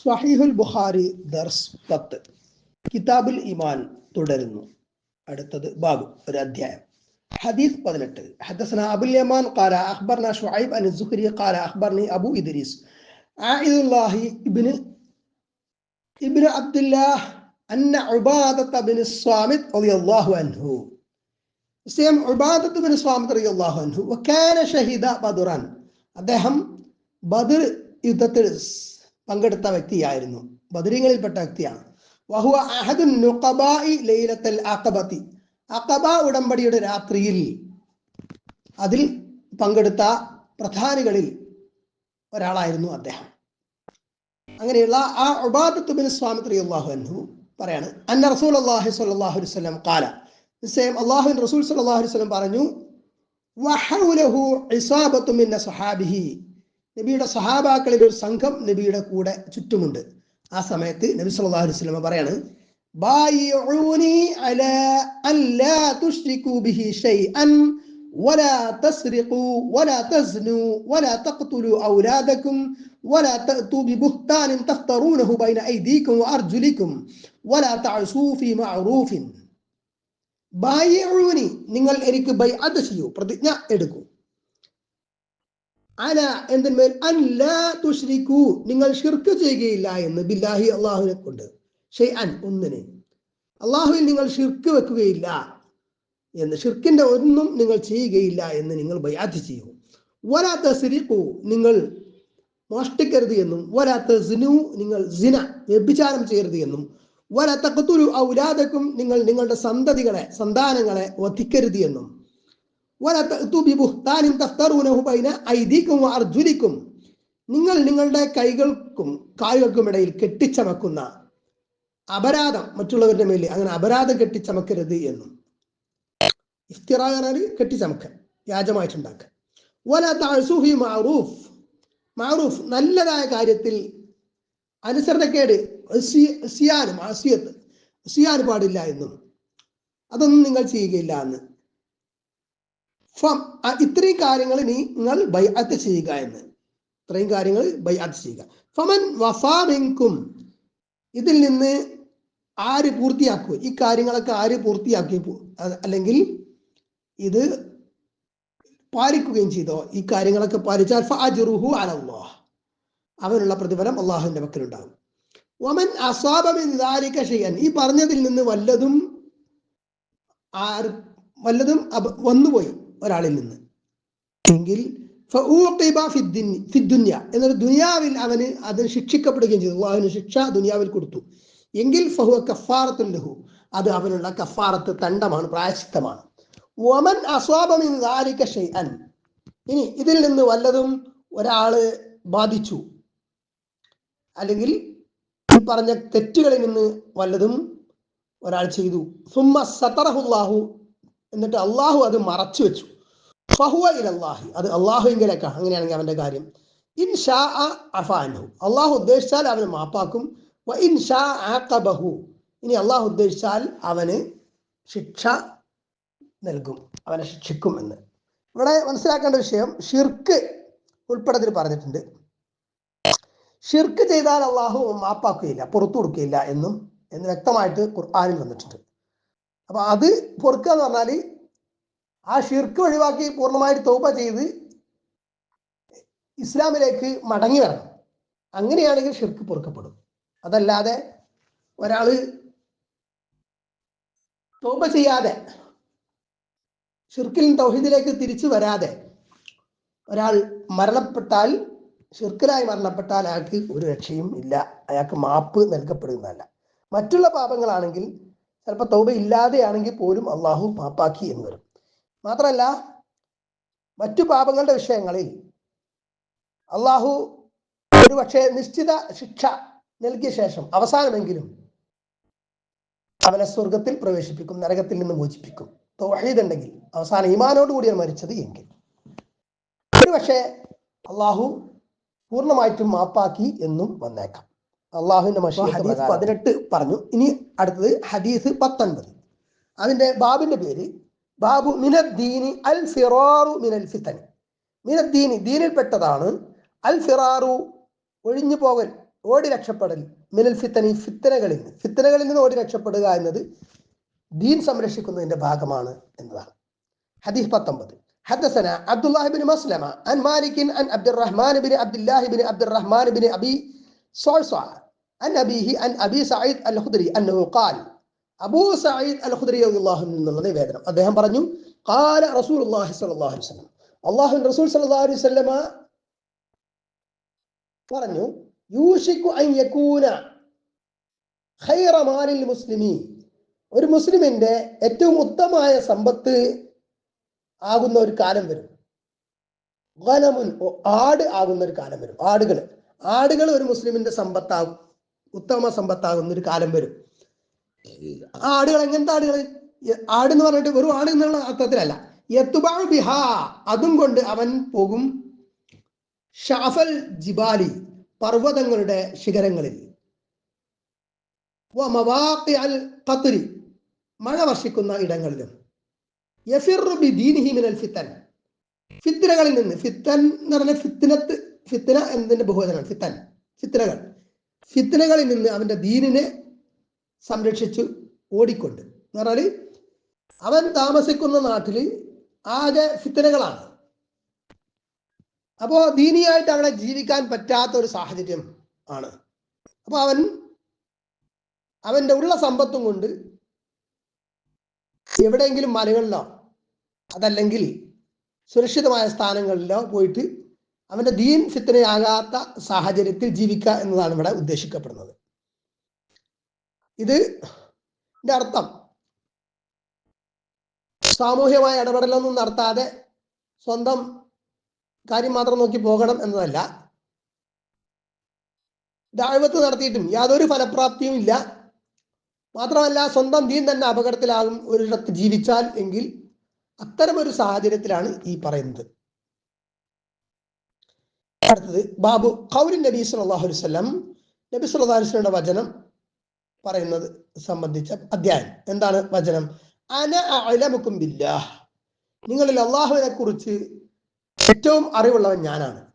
സ്വഹീഹുൽ ബുഖാരി ദർസ് പത്ത് കിതാബുൽ ഇമാൻ തുടരുന്നു അടുത്തത് ബാബു ഒരു അധ്യായം حديث بدنت حدثنا أبو اليمان قال أخبرنا شعيب عن الزهري قال أخبرني أبو إدريس عائد الله ابن ابن عبد الله أن عبادة بن الصامت رضي الله عنه سيم عبادة بن الصامت رضي الله عنه وكان شهيد بدرا അദ്ദേഹം ബദർ യുദ്ധത്തിൽ പങ്കെടുത്ത വ്യക്തിയായിരുന്നു. ബദരീങ്ങളിൽപ്പെട്ട വ്യക്തിയാണ്. വഹുവ അഹദുൻ ലൈലത്തൽ അഖബത്തി. അഖബ ഉടമ്പടിയുടെ രാത്രിയിൽ അതിൽ പങ്കെടുത്ത പ്രധാനികളിൽ ഒരാളായിരുന്നു അദ്ദേഹം. അങ്ങനെയുള്ള ആ ഉബാദത്ത് സ്വാമിത്രി സ്വാമി റളിയല്ലാഹു അൻഹു പറയാണ് അന്ന റസൂൽ അള്ളാഹി സ്വല്ലല്ലാഹു വസ്ലം കാല നിശ്ചയം അള്ളാഹുവിൻ റസൂൽ സല്ലല്ലാഹു വസ്ലം പറഞ്ഞു നബിയുടെ സഹാബാക്കളിൽ ഒരു സംഘം നബിയുടെ കൂടെ ചുറ്റുമുണ്ട് ആ സമയത്ത് നബി സല്ലല്ലാഹു അലൈഹി വസല്ലം പറയാണ് بايعوني على أن لا تشركوا به شيئا ولا تسرقوا ولا تزنوا ولا تقتلوا أولادكم ولا تأتوا ببهتان تفترونه بين أيديكم وأرجلكم ولا تعصوا في معروف ബായിഊനി നിങ്ങൾ എനിക്ക് ബൈഅത്ത് ചെയ്യൂ പ്രതിജ്ഞ എടുക്കൂ അല എന്തിന്മേൽ അല്ല തുഷ്രിക്കൂ നിങ്ങൾ ഷിർക്ക് ചെയ്യുകയില്ല എന്ന്. ബില്ലാഹി അള്ളാഹുവിനെ കൊണ്ട്. ഷെയ് അൻ ഒന്നിനെ. അള്ളാഹുവിൽ നിങ്ങൾ ഷിർക്ക് വെക്കുകയില്ല എന്ന്. ഷിർക്കിന്റെ ഒന്നും നിങ്ങൾ ചെയ്യുകയില്ല എന്ന് നിങ്ങൾ ബയാത്ത് ചെയ്യൂ. വരാത്ത സിരിക്കു നിങ്ങൾ മോഷ്ടിക്കരുത് എന്നും. വരാത്ത സിനു നിങ്ങൾ സിന വ്യഭിചാരം ചെയ്യരുത് എന്നും. വരാത്ത തക്കത്തുരു ഔലാദക്കും. നിങ്ങൾ നിങ്ങളുടെ സന്തതികളെ സന്താനങ്ങളെ വധിക്കരുത് എന്നും. അർജുലിക്കും. നിങ്ങൾ നിങ്ങളുടെ കൈകൾക്കും കാലുകൾക്കും ഇടയിൽ കെട്ടിച്ചമക്കുന്ന അപരാധം മറ്റുള്ളവരുടെ മേലിൽ അങ്ങനെ അപരാധം കെട്ടിച്ചമക്കരുത് എന്നും. ഇഫ്തിറാകാനാൽ കെട്ടിച്ചമക്കൽ വ്യാജമായിട്ടുണ്ടാക്കുക മാറൂഫ് മാറൂഫ് നല്ലതായ കാര്യത്തിൽ അനുസരണക്കേട് സിയാനും സിയാൻ പാടില്ല എന്നും. അതൊന്നും നിങ്ങൾ ചെയ്യുകയില്ല എന്ന്. ഇത്രയും കാര്യങ്ങൾ നിങ്ങൾ ബൈഅത്ത് ചെയ്യുക എന്ന്. ഇത്രയും കാര്യങ്ങൾ ബൈഅത്ത് ചെയ്യുക. ഫമൻ വഫാമെങ്കും ഇതിൽ നിന്ന് ആര് പൂർത്തിയാക്കുക ഈ കാര്യങ്ങളൊക്കെ ആര് പൂർത്തിയാക്കി അല്ലെങ്കിൽ ഇത് പാലിക്കുകയും ചെയ്തോ? ഈ കാര്യങ്ങളൊക്കെ പാലിച്ചാൽ ഫാജുറുഹു അലല്ലാഹ്. അവനുള്ള പ്രതിഫലം അള്ളാഹുവിന്റെ പക്കലുണ്ടാകും. ഒമൻ അസ്വാബിൻ ഷെയ്യൻ ഈ പറഞ്ഞതിൽ നിന്ന് വല്ലതും ആർ വല്ലതും വന്നുപോയി. ഒരാളിൽ നിന്ന്. എങ്കിൽ എന്നൊരു ദുനിയാവിൽ അവന് അതിന് ശിക്ഷിക്കപ്പെടുകയും ചെയ്തു. അവന് ശിക്ഷ ദുനിയാവിൽ കൊടുത്തു. എങ്കിൽ ഫഹുവ കഫാറത്തുൽ ലഹു. അത് അവനുള്ള കഫാറത്ത് തണ്ടമാണ് പ്രായശ്ചിത്തമാണ്. ഒമൻ അസ്വാബമിൻ ഷൈഅൻ. ഇനി ഇതിൽ നിന്ന് വല്ലതും ഒരാൾ ബാധിച്ചു. അല്ലെങ്കിൽ ഈ പറഞ്ഞ തെറ്റുകളിൽ നിന്ന് വല്ലതും ഒരാൾ ചെയ്തു. സുമ്മ സത്തറഹുല്ലാഹു എന്നിട്ട് അള്ളാഹു അത് മറച്ചു വെച്ചു. ഫഹുവ ഇലല്ലാഹി. അത് അള്ളാഹുവിങ്കിലേക്കാണ് അങ്ങനെയാണെങ്കിൽ അവന്റെ കാര്യം. ഇൻ ഷാ അഫാനു അള്ളാഹു ഉദ്ദേശിച്ചാൽ അവന് മാപ്പാക്കും. ഇൻ ഷാ ആഖബഹു ഇനി അള്ളാഹു ഉദ്ദേശിച്ചാൽ അവന് ശിക്ഷ നൽകും. അവനെ ശിക്ഷിക്കും എന്ന്. ഇവിടെ മനസ്സിലാക്കേണ്ട വിഷയം ഷിർക്ക് ഉൾപ്പെടത്തിൽ പറഞ്ഞിട്ടുണ്ട്. ഷിർക്ക് ചെയ്താൽ അള്ളാഹു മാപ്പാക്കുകയില്ല പുറത്തു കൊടുക്കുകയില്ല എന്നും എന്ന് വ്യക്തമായിട്ട് ഖുർആാനിൽ വന്നിട്ടുണ്ട്. അപ്പൊ അത് പൊറുക്കുക എന്ന് പറഞ്ഞാൽ ആ ഷിർക്ക് ഒഴിവാക്കി പൂർണമായിട്ട് തോപ ചെയ്ത് ഇസ്ലാമിലേക്ക് മടങ്ങി വരണം. അങ്ങനെയാണെങ്കിൽ ഷിർക്ക് പൊറുക്കപ്പെടും. അതല്ലാതെ ഒരാൾ തോപ ചെയ്യാതെ ഷിർക്കിൽ തൗഹീദിലേക്ക് തിരിച്ചു വരാതെ ഒരാൾ മരണപ്പെട്ടാൽ ഷിർക്കിലായി മരണപ്പെട്ടാൽ അയാൾക്ക് ഒരു രക്ഷയും ഇല്ല. അയാൾക്ക് മാപ്പ് നൽകപ്പെടുന്നതല്ല. മറ്റുള്ള പാപങ്ങളാണെങ്കിൽ ചിലപ്പോൾ തൗബ ഇല്ലാതെയാണെങ്കിൽ പോലും അള്ളാഹു മാപ്പാക്കി എന്ന് വരും. മാത്രമല്ല മറ്റു പാപങ്ങളുടെ വിഷയങ്ങളിൽ അള്ളാഹു ഒരു പക്ഷേ നിശ്ചിത ശിക്ഷ നൽകിയ ശേഷം അവസാനമെങ്കിലും അവനെ സ്വർഗത്തിൽ പ്രവേശിപ്പിക്കും നരകത്തിൽ നിന്ന് മോചിപ്പിക്കും. തൗഹീദ് ഉണ്ടെങ്കിൽ അവസാന ഈമാനോട് കൂടിയാണ് മരിച്ചത് എങ്കിൽ. ഒരു പക്ഷേ അള്ളാഹു പൂർണമായിട്ടും മാപ്പാക്കി എന്നും വന്നേക്കാം. അള്ളാഹുവിന്റെ ഹദീസ് പതിനെട്ട് പറഞ്ഞു. ഇനി അടുത്തത് ഹദീസ് പത്തൊൻപത്. അതിന്റെ ബാബിന്റെ പേര് ബാബു മിനദ്ദീനി അൽ ഫിറാറു മിനൽ ഫിത്തൻ മിനദ്ദീനി ദീനിൽപ്പെട്ടതാണ് അൽ ഫിറാറു ഒഴിഞ്ഞു പോകൽ ഓടി രക്ഷപ്പെടൽ മിനൽ ഫിത്തനി ഫിത്തനകളിൽ നിന്ന് ഫിത്തനകളിൽ നിന്ന് ഓടി രക്ഷപ്പെടുക എന്നത് ദീൻ സംരക്ഷിക്കുന്നതിന്റെ ഭാഗമാണ് എന്നതാണ് ഹദീസ് പത്തൊമ്പത് حدثنا عبد الله بن مسلمة عن مالك عن عبد الرحمن بن عبد الله بن عبد الرحمن بن أبي صعصع عن أبيه عن أبي سعيد الخدري أنه قال അബൂ സയ്യിദ് അൽ ഖുദരി അള്ളാഹു നിന്നുള്ള നിവേദനം. അദ്ദേഹം പറഞ്ഞു കാല റസൂൽ അള്ളാഹി അലൈഹി വസല്ലം. അള്ളാഹു റസൂൽ സലാഹു അലൈഹി വല്ലമ പറഞ്ഞു യൂഷിക്കു അൻ യകൂന ഖൈറ ഖൈറമാലിൽ മുസ്ലിമീൻ. ഒരു മുസ്ലിമിന്റെ ഏറ്റവും ഉത്തമമായ സമ്പത്ത് ആകുന്ന ഒരു കാലം വരും. ഗനമുൻ ആട് ആകുന്ന ഒരു കാലം വരും. ആടുകൾ ആടുകൾ ഒരു മുസ്ലിമിന്റെ സമ്പത്താകും ഉത്തമ സമ്പത്താകുന്ന ഒരു കാലം വരും. ആടുകൾ എങ്ങനത്തെ ആടുകൾ ആട് എന്ന് പറഞ്ഞിട്ട് വെറും ആട് എന്നുള്ള അർത്ഥത്തിലല്ല. യത്തുബാ ബിഹാ അതും കൊണ്ട് അവൻ പോകും ഷാഫൽ ജിബാലി പർവതങ്ങളുടെ ശിഖരങ്ങളിൽ. അൽ ഖത്രി മഴ വർഷിക്കുന്ന ഇടങ്ങളിലും. ബി മിനൽ ഫിത്തൻ ഫിത്തനകളിൽ നിന്ന്. ഫിത്തൻ എന്ന് പറഞ്ഞ ഫിത്തിനത്ത് ഫിത്തന എന്നതിന്റെ ബഹുവചനാണ് ഫിത്തൻ ഫിത്തനകൾ. ഫിത്തനകളിൽ നിന്ന് അവന്റെ ദീനിനെ സംരക്ഷിച്ചു ഓടിക്കൊണ്ട്. എന്ന് പറഞ്ഞാൽ അവൻ താമസിക്കുന്ന നാട്ടിൽ ആകെ ഫിത്തനകളാണ്. അപ്പോ ദീനിയായിട്ട് അവിടെ ജീവിക്കാൻ പറ്റാത്ത ഒരു സാഹചര്യം ആണ്. അപ്പൊ അവൻ അവന്റെ ഉള്ള സമ്പത്തും കൊണ്ട് എവിടെയെങ്കിലും മലകളിലോ അതല്ലെങ്കിൽ സുരക്ഷിതമായ സ്ഥാനങ്ങളിലോ പോയിട്ട് അവന്റെ ദീൻ ഫിത്തനയാകാത്ത സാഹചര്യത്തിൽ ജീവിക്കുക എന്നതാണ് ഇവിടെ ഉദ്ദേശിക്കപ്പെടുന്നത്. ഇത് അർത്ഥം. സാമൂഹ്യമായ ഇടപെടലൊന്നും നടത്താതെ സ്വന്തം കാര്യം മാത്രം നോക്കി പോകണം എന്നതല്ല. ദാഴ്വത്ത് നടത്തിയിട്ടും യാതൊരു ഫലപ്രാപ്തിയും ഇല്ല. മാത്രമല്ല സ്വന്തം ദീൻ തന്നെ അപകടത്തിലാകും ഒരിടത്ത് ജീവിച്ചാൽ എങ്കിൽ അത്തരമൊരു സാഹചര്യത്തിലാണ് ഈ പറയുന്നത്. അടുത്തത് ബാബു കൗരി നബി വസല്ലം നബി വസല്ലമയുടെ വചനം പറയുന്നത് സംബന്ധിച്ച അധ്യായം. എന്താണ് വചനം? അന ബില്ലാഹ്. നിങ്ങളിൽ അള്ളാഹുവിനെ കുറിച്ച് ഏറ്റവും അറിവുള്ളവൻ ഞാനാണ്.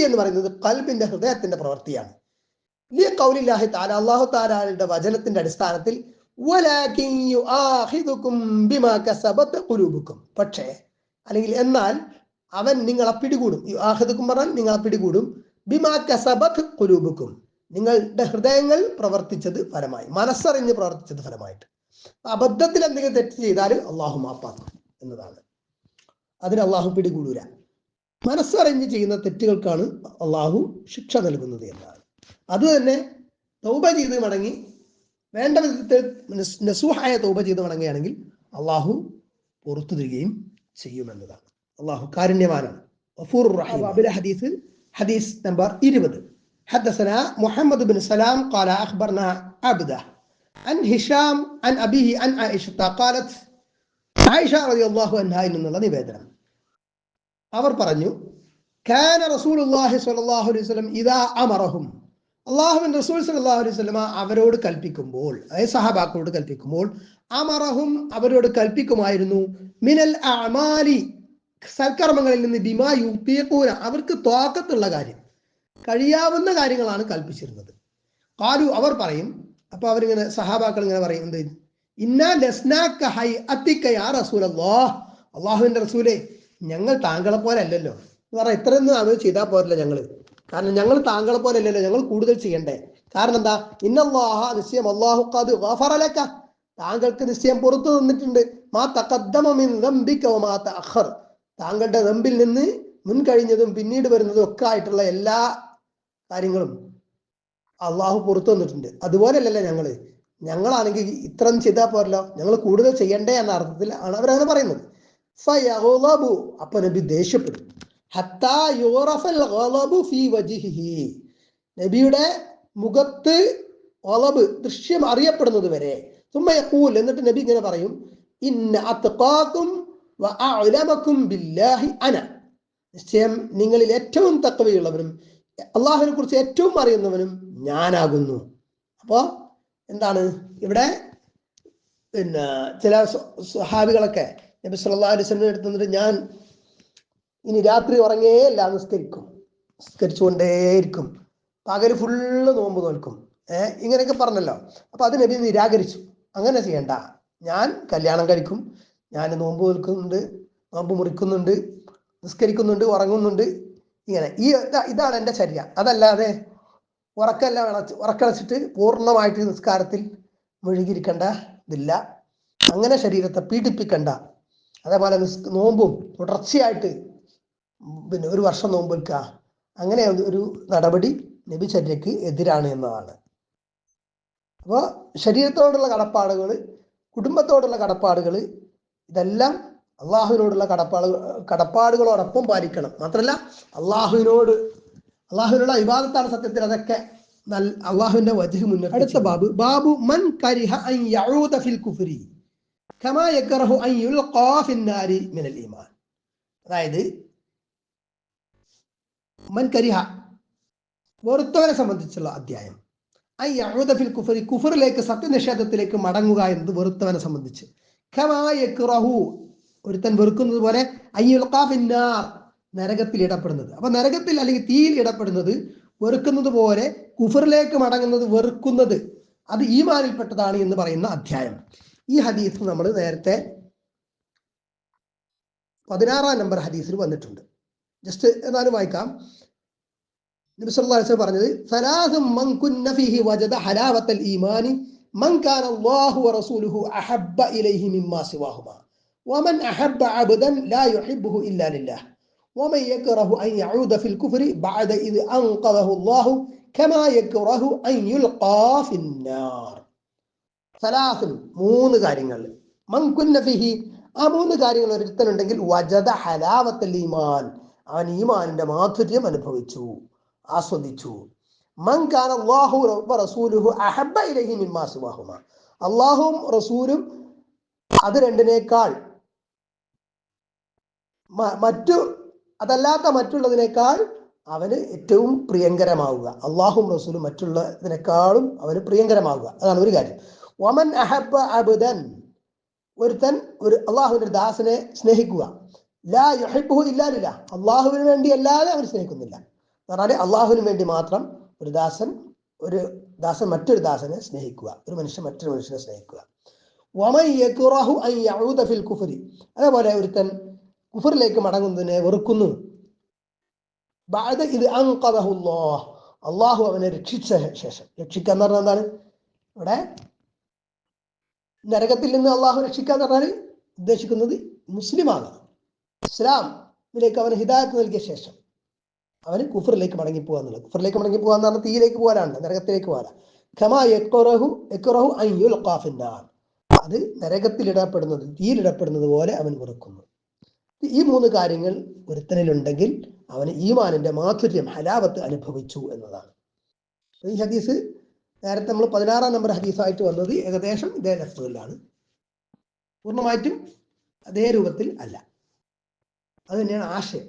എന്ന് പറയുന്നത് കൽബിന്റെ ഹൃദയത്തിന്റെ പ്രവൃത്തിയാണ്. അള്ളാഹു താരാലിന്റെ വചനത്തിന്റെ അടിസ്ഥാനത്തിൽ പക്ഷേ അല്ലെങ്കിൽ എന്നാൽ അവൻ നിങ്ങളെ പിടികൂടും. പറഞ്ഞാൽ നിങ്ങളെ പിടികൂടും. ബിമാ കസബത് കുലൂബുക്കും നിങ്ങളുടെ ഹൃദയങ്ങൾ പ്രവർത്തിച്ചത് ഫലമായി. മനസ്സറിഞ്ഞ് പ്രവർത്തിച്ചത് ഫലമായിട്ട്. അബദ്ധത്തിൽ എന്തെങ്കിലും തെറ്റ് ചെയ്താൽ അള്ളാഹു മാപ്പാക്കും എന്നതാണ്. അതിന് അള്ളാഹു പിടികൂടൂല. മനസ്സറിഞ്ഞ് ചെയ്യുന്ന തെറ്റുകൾക്കാണ് അള്ളാഹു ശിക്ഷ നൽകുന്നത് എന്നാണ്. അത് തന്നെ തൗബ ചെയ്ത് മടങ്ങി വേണ്ട വിധത്തിൽ നസ്- നസൂഹായ തൗബ ചെയ്ത് മടങ്ങുകയാണെങ്കിൽ അള്ളാഹു പുറത്തു തരികയും ചെയ്യുമെന്നതാണ്. അള്ളാഹു കാരുണ്യവാനാണ്. ഹദീസ് ഹദീസ് നമ്പർ ഇരുപത് حدثنا محمد بن سلام قال أخبرنا عبده عن هشام عن أبيه عن عائشة قالت عائشة رضي الله عنها എന്നുള്ള നിവേദനം അവർ പറഞ്ഞു കാന റസൂലുള്ളാഹി സ്വല്ലല്ലാഹു അലൈഹി വസല്ലം ഇദാ അമറഹും അള്ളാഹുവിൻ റസൂൽ സല്ലല്ലാഹു അലൈഹി വസല്ലമ അവരോട് കൽപ്പിക്കുമ്പോൾ അതായത് സഹാബാക്കളോട് കൽപ്പിക്കുമ്പോൾ അമറഹും അവരോട് കൽപ്പിക്കുമായിരുന്നു മിനൽ അമാലി സൽക്കർമ്മങ്ങളിൽ നിന്ന് ബിമാ യുത്തീഖൂന അവർക്ക് തോക്കത്തുള്ള കാര്യം. കഴിയാവുന്ന കാര്യങ്ങളാണ് കൽപ്പിച്ചിരുന്നത്. കാലു അവർ പറയും അപ്പൊ അവരിങ്ങനെ സഹാബാക്കൾ ഇങ്ങനെ പറയും എന്ത്? ഇന്നാ ലസ്നാക്ക ഹൈ അത്തിക്കയാ റസൂൽ റസൂലല്ലാ അള്ളാഹുവിന്റെ റസൂലെ ഞങ്ങൾ താങ്കളെ പോലെ അല്ലല്ലോ. എന്ന് പറയാം ഇത്രയൊന്നും അവർ ചെയ്താൽ പോരല്ലോ ഞങ്ങൾ. കാരണം ഞങ്ങൾ താങ്കളെ പോലെ അല്ലല്ലോ ഞങ്ങൾ കൂടുതൽ ചെയ്യണ്ടേ. കാരണം എന്താ? ഇന്നല്ലാഹ നിശ്ചയം അള്ളാഹു താങ്കൾക്ക് നിശ്ചയം പുറത്തു നിന്നിട്ടുണ്ട്. മാ തഖദ്ദമ മിൻ ദംബിക വമാ തഅഖർ. താങ്കളുടെ ദമ്പിൽ നിന്ന് മുൻകഴിഞ്ഞതും പിന്നീട് വരുന്നതും ഒക്കെ ആയിട്ടുള്ള എല്ലാ കാര്യങ്ങളും അള്ളാഹു പുറത്തു വന്നിട്ടുണ്ട്. അതുപോലെയല്ലല്ലോ ഞങ്ങൾ. ഞങ്ങളാണെങ്കിൽ ഇത്രയും ചെയ്താൽ പോരല്ലോ. ഞങ്ങൾ കൂടുതൽ ചെയ്യണ്ടേ എന്ന അർത്ഥത്തിൽ ആണ് അവരങ്ങനെ പറയുന്നത്. അപ്പൊ നബി ദേഷ്യപ്പെടും ഹത്താ യുറഫൽ ഗളബു ഫീ വജ്ഹിഹി. നബിയുടെ മുഖത്ത് ഒളബ് ദൃശ്യം അറിയപ്പെടുന്നത് വരെ. തുമ്മ യഖൂൽ. എന്നിട്ട് നബി ഇങ്ങനെ പറയും. ഇന്ന അഅലമക്കും ബില്ലാഹി അന. നിശ്ചയം നിങ്ങളിൽ ഏറ്റവും തക്കവയുള്ളവനും അള്ളാഹുവിനെ കുറിച്ച് ഏറ്റവും അറിയുന്നവനും ഞാനാകുന്നു. അപ്പോ എന്താണ്? ഇവിടെ പിന്നെ ചില സ്വഹാബികളൊക്കെ നബി എടുത്തു നിന്നിട്ട് ഞാൻ ഇനി രാത്രി ഉറങ്ങേയല്ല നിസ്കരിക്കും. നിസ്കരിച്ചുകൊണ്ടേയിരിക്കും. പകൽ ഫുള്ള് നോമ്പ് നോൽക്കും. ഏഹ് ഇങ്ങനെയൊക്കെ പറഞ്ഞല്ലോ. അപ്പൊ അത് നബി നിരാകരിച്ചു. അങ്ങനെ ചെയ്യണ്ട. ഞാൻ കല്യാണം കഴിക്കും. ഞാൻ നോമ്പ് നിൽക്കുന്നുണ്ട് നോമ്പ് മുറിക്കുന്നുണ്ട് നിസ്കരിക്കുന്നുണ്ട് ഉറങ്ങുന്നുണ്ട്. ഇങ്ങനെ. ഈ ഇതാണ് എന്റെ ചര്യ. അതല്ലാതെ ഉറക്കല്ല അടച്ച് ഉറക്കടച്ചിട്ട് പൂർണമായിട്ട് നിസ്കാരത്തിൽ മുഴുകിയിരിക്കേണ്ട ഇതില്ല. അങ്ങനെ ശരീരത്തെ പീഡിപ്പിക്കണ്ട. അതേപോലെ നോമ്പും തുടർച്ചയായിട്ട് പിന്നെ ഒരു വർഷം നോമ്പ് വെക്കുക അങ്ങനെ ഒരു നടപടി നബിചര്യക്ക് എതിരാണ് എന്നതാണ്. അപ്പോൾ ശരീരത്തോടുള്ള കടപ്പാടുകൾ കുടുംബത്തോടുള്ള കടപ്പാടുകൾ ഇതെല്ലാം അള്ളാഹുവിനോടുള്ള കടപ്പാട് കടപ്പാടുകളോടൊപ്പം പാലിക്കണം. മാത്രമല്ല അള്ളാഹുവിനോട് അള്ളാഹുവിനുള്ള വിവാദത്താണ് സത്യത്തിൽ അതൊക്കെ അള്ളാഹുവിന്റെ വജഹ് അടുത്ത ബാബു ബാബു മൻ കരിഹ ഫിൽ കുഫരി. മിനൽ ഈമാൻ. അതായത് മൻ കരിഹ വെറുത്തവനെ സംബന്ധിച്ചുള്ള അധ്യായം. ഐ യഊദ ഫിൽ കുഫരി കുഫറിലേക്ക് സത്യനിഷേധത്തിലേക്ക് മടങ്ങുക എന്നത് വെറുത്തവനെ സംബന്ധിച്ച്. ഒരുത്തൻ വെറുക്കുന്നത് പോലെ നരകത്തിൽ ഇടപെടുന്നത് അപ്പൊ നരകത്തിൽ അല്ലെങ്കിൽ തീയിൽ ഇടപെടുന്നത് വെറുക്കുന്നത് പോലെ കുഫറിലേക്ക് മടങ്ങുന്നത് വെറുക്കുന്നത്. അത് ഈമാനിൽപ്പെട്ടതാണ് എന്ന് പറയുന്ന അധ്യായം. ഈ ഹദീസ് നമ്മൾ നേരത്തെ പതിനാറാം നമ്പർ ഹദീസിൽ വന്നിട്ടുണ്ട്. ജസ്റ്റ് എന്നാലും വായിക്കാം. നബി സല്ലല്ലാഹു അലൈഹി വസല്ലം പറഞ്ഞത് ഈമാനി മൻ കാന അല്ലാഹു വറസൂലുഹു അഹബ്ബ ഇലൈഹി മിമ്മാ സിവാഹുമാ വമൻ അഹബ്ബ അബ്ദൻ ലാ യുഹിബ്ബുഹു ഇല്ലാ ലില്ലാഹ് ومن يكره أن يعود في الكفر بعد إذ أنقذه الله كما يكره أن يلقى في النار ثلاث മൂന്ന് കാര്യങ്ങൾ മൻ കുന്ന ഫിഹി ആ മൂന്ന് കാര്യങ്ങൾ ഒരുത്തനുണ്ടെങ്കിൽ വജദ ഹലാവത്തൽ ഈമാൻ അവൻ ഈമാനിന്റെ മാധുര്യം അനുഭവിച്ചു ആസ്വദിച്ചു അല്ലാഹു റസൂലുഹു അല്ലാഹുവും റസൂലും അത് രണ്ടിനേക്കാൾ മറ്റു അതല്ലാത്ത മറ്റുള്ളതിനേക്കാൾ അവന് ഏറ്റവും പ്രിയങ്കരമാവുക. അള്ളാഹും റസൂലും മറ്റുള്ളതിനേക്കാളും അവന് പ്രിയങ്കരമാവുക. അതാണ് ഒരു കാര്യം. വമൻ അഹബ്ബ അബുദൻ ഒരുത്തൻ ഒരു അള്ളാഹുവിന്റെ ദാസനെ സ്നേഹിക്കുക. ലാ യുഹിബ്ബുഹു ഇല്ലാ ലില്ലാ അള്ളാഹുവിന് വേണ്ടി അല്ലാതെ അവൻ സ്നേഹിക്കുന്നില്ല. പറഞ്ഞാൽ അള്ളാഹുവിന് വേണ്ടി മാത്രം ഒരു ദാസൻ ഒരു ദാസൻ മറ്റൊരു ദാസനെ സ്നേഹിക്കുക. ഒരു മനുഷ്യൻ മറ്റൊരു മനുഷ്യനെ സ്നേഹിക്കുക. ഫിൽ കുഫരി. അതേപോലെ ഒരുത്തൻ കുഫറിലേക്ക് മടങ്ങുന്നതിനെ വെറുക്കുന്നു. അള്ളാഹു അവനെ രക്ഷിച്ച ശേഷം. രക്ഷിക്കുക എന്ന് പറഞ്ഞാൽ എന്താണ്? ഇവിടെ നരകത്തിൽ നിന്ന് അള്ളാഹു രക്ഷിക്കുക എന്ന് പറഞ്ഞാൽ ഉദ്ദേശിക്കുന്നത് മുസ്ലിമാണ്. ഇസ്ലാമിലേക്ക് അവന് ഹിദായത്ത് നൽകിയ ശേഷം. അവന് കുഫറിലേക്ക് മടങ്ങി പോകുക എന്നുള്ളത് കുഫറിലേക്ക് മടങ്ങി പോകുക എന്ന് പറഞ്ഞാൽ തീയിലേക്ക് പോകാനാണ് നരകത്തിലേക്ക് പോകാനാണ്. ഖമാ യുൽഖാ ഫിന്നാർ. അത് നരകത്തിൽ ഇടപെടുന്നത് തീയിലിടപ്പെടുന്നത് പോലെ അവൻ വെറുക്കുന്നു. ഈ മൂന്ന് കാര്യങ്ങൾ ഒരുത്തനിലുണ്ടെങ്കിൽ അവന് ഈമാനിന്റെ മാധുര്യം ഹലാവത്ത് അനുഭവിച്ചു എന്നതാണ്. ഈ ഹദീസ് നേരത്തെ നമ്മൾ പതിനാറാം നമ്പർ ഹദീസായിട്ട് വന്നത് ഏകദേശം ഇതേ ലഫ്തുകളിലാണ് പൂർണമായിട്ടും അതേ രൂപത്തിൽ അല്ല. അത് തന്നെയാണ് ആശയം.